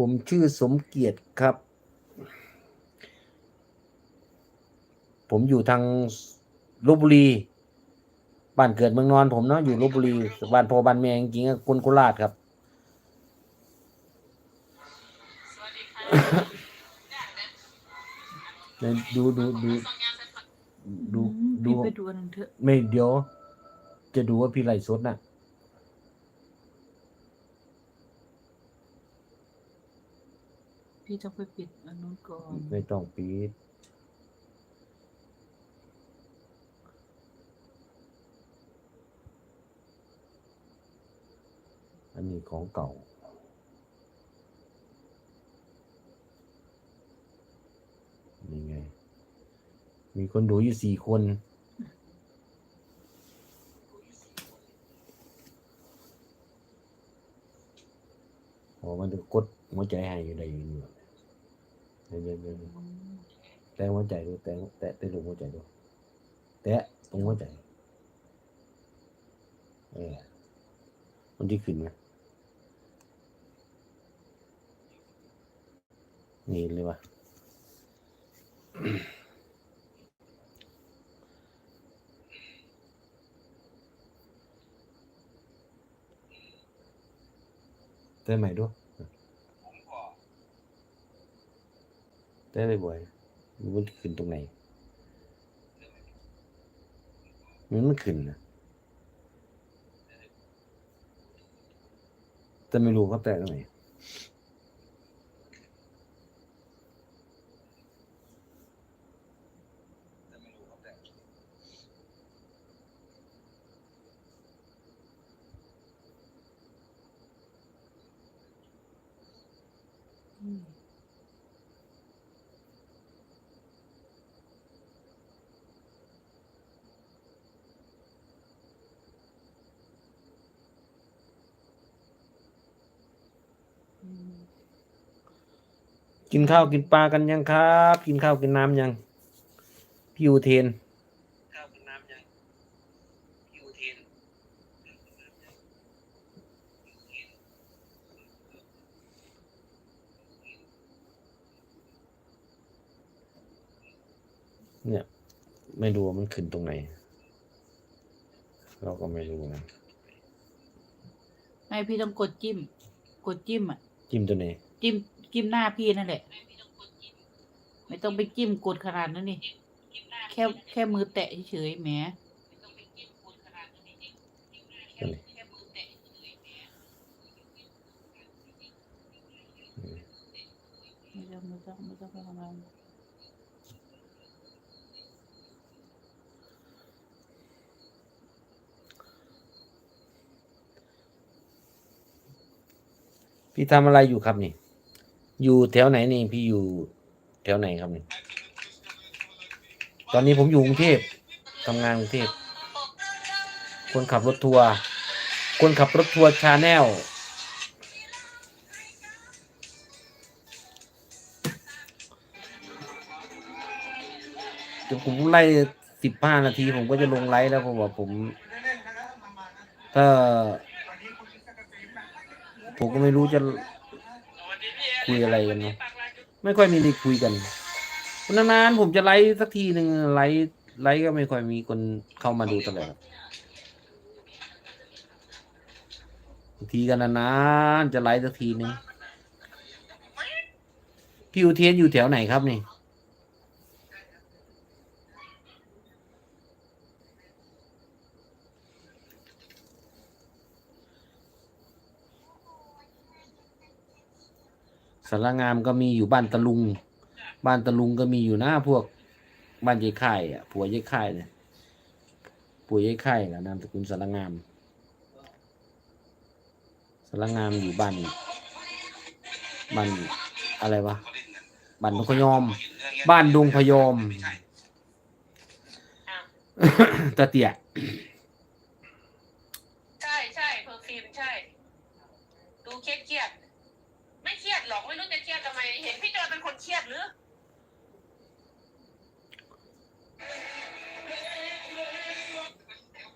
ผมชื่อสมเกียรติครับ ผมอยู่ทางลบบุรี บ้านเกิดเมืองนอน ผมเนาะอยู่ลบบุรีบ้านพ่อบ้านแม่จริงๆก็คนโคราชครับเนี่ยดูดูดูดูอืมดูพี่ไปดูอันนั้นเถอะไม่เดี๋ยว จะดูว่าพี่ไลฟ์สดน่ะ พี่ต้องไปปิดอันนู้นก่อน ไม่ต้องปิด อันนี้ของเก่า นี่ไง มีคนดูอยู่สี่คนโอ้มันจะกดหัวใจให้อยู่ได้อยู่นี่ เดี๋ยวเยวเดี๋ยวเยวอืมแตะหัวใจดูแตะแตะแตะลงหัวใจดูแตะตรงหัวใจเออมันที่ขึ้นไหมนี่เลยวะเต้ใหม่ด้วย เต้นบ่อยมันขึ้นตรงไหน มันไม่ขึ้นนะแต่ไม่รู้เขาแตะตรงไหน กินข้าวกินปลากันยังครับ กินข้าวกินน้ำยัง พี่อูเทนข้าวกินน้ำยังพี่อูเทนเนี่ย ไม่รู้ว่ามันขึ้นตรงไหน เราก็ไม่รู้นะไม่พี่ต้องกดจิ้ม กดจิ้มอะ จิ้มตัวไหนจิ้ม จิ้มหน้าพี่นั่นแหละ ไม่ต้องไปจิ้มกดขนาดนั้นนี่ แค่แค่มือแตะเฉยๆแหมไมไม่ต้องไม่ต้องไม่ต้องไปทำอะไรพี่ทำอะไรอยู่ครับนี่ อยู่แถวไหนนี่พี่อยู่แถวไหนครับนี่ตอนนี้ผมอยู่กรุงเทพทำงานกรุงเทพคนขับรถทัวร์คนขับรถทัวร์ชาแนลเดี๋ยวผมไล่สิบห้านาทีผมก็จะลงไลฟ์แล้วเพราะว่าผม ถ้าผมก็ไม่รู้จะ คุยอะไรกันเนาะไม่ค่อยมีได้คุยกันนานๆผมจะไลฟ์สักทีหนึ่งไลฟ์ไลฟ์ก็ไม่ค่อยมีคนเข้ามาดูตลอดบางทีกันนานๆจะไลฟ์สักทีหนึ่งพี่อุเทนอยู่แถวไหนครับนี่ สารงามก็มีอยู่บ้านตะลุง บ้านตะลุงก็มีอยู่นะพวกบ้านยายไข่อะผัวยายไข่เนี่ยผัวยายไข่แหละนามสกุลสารงามสารงามอยู่บ้านบ้านอะไรวะบ้านดงพยอม บ้านดงพยอมตะเตีย